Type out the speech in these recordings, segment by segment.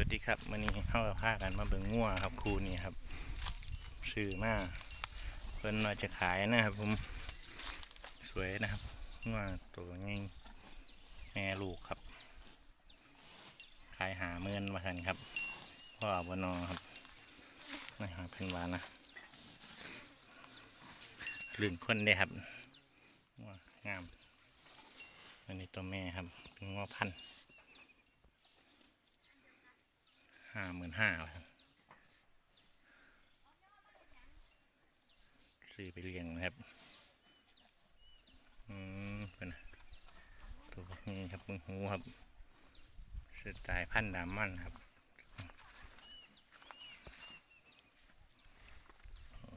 วัสดีครับวันนี้เข้ากับพากันมาเบิ่งงัวครับครูนี่ครับซื้อมาเพิ่นมาจะขายนะครับผมสวยนะครับงัวตัวง่ายแม่ลูกครับ ขายหาเมือนมาทันครับพ่อบนอครับนะครับเพิ่นวานนะลื่นคนได้ครับงัวงามอันนี้ตัวแม่ครับเป็นงัวพันธุ์ ห้าหมื่นห้าซื้อไปเลี้ยงนะครับ อืมเป็นะตัวพวกนี้ครับมึงหูครับสไตล์พันดามันครับ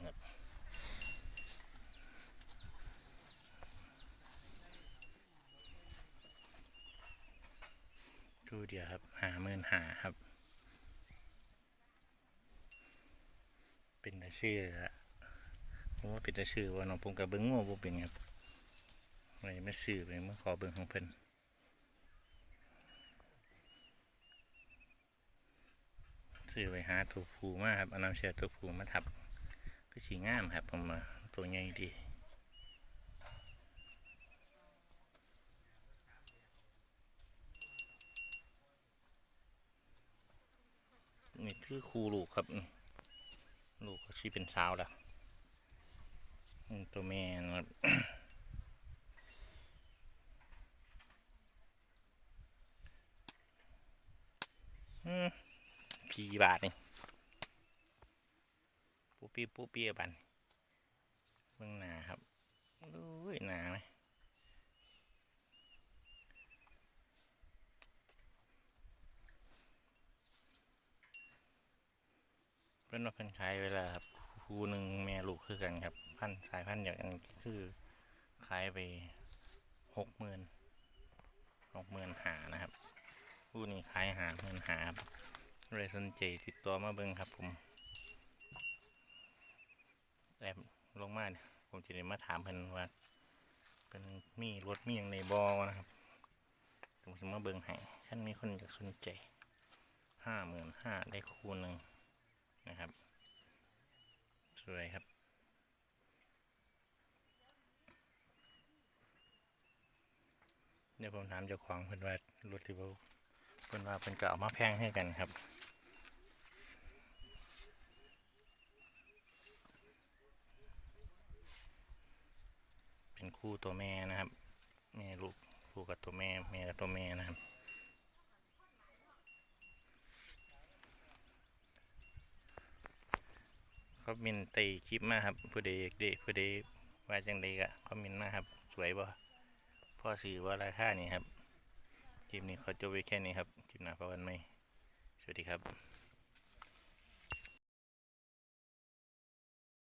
ครับดูเดียวครับหาหมื่นหาครับ เป็นแต่ชื่อละผมว่าเป็นแต่ชื่อว่าน้องผมกับเบิ้งโง่บ่เป็นครับอะไรไม่ชื่อไปเมื่อขอเบิ้งของเพิ่นซื้อไปหาตัวผูมาครับเอาน้ำเชื่อตัวผูมาทับก็สีงามครับผมมาตัวใหญ่ดีนี่คือครูลูกครับนี่ ลูกก็ชี้เป็นสาวแล้วตัวแม่นะครับพีบาทนี่ปูปี้ปูปี้บันเบื้องหน้าครับดูหนาไหม เป็นว่าเพิ่นขายเวลาครับคู่หนึ่งแม่ลูกคือกันครับ พันสายพันอย่างนั้นคือขายไปหกหมื่นหกหมื่นหานะครับคู่นี้ขายหาหมื่นหาครับเลยสนใจติดตัวมาเบิ้งครับผมแอบลงมาเนี่ยผมจะได้มาถามเพิ่นว่าเป็นมีรถมีอย่างในบอนะครับผมจะมาเบิ้งให้ท่านมีคนอยากสนใจห้าหมื่นห้าได้คู่หนึ่ง นะครับ สวยครับ เดี๋ยวผมถามเจ้าของเพิ่อนว่ารถที่เพิ่นเพิ่นว่าเพิ่นก็เอามาแพงให้กันครับเป็นคู่ตัวแม่นะครับแม่ลูกคู่กับตัวแม่แม่กับตัวแม่นะครับ เขามินตีคลิปมาครับผู้ใดอยากด้ผู้ใดว่าจังใดก็คอมเมนต์มาครับ สวยบ่พ่อสื่อว่าราคานี่ครับคลิปนี้เขาจบไว้แค่นี้ครับคลิปหน้าพบกันไหมสวัสดีครับ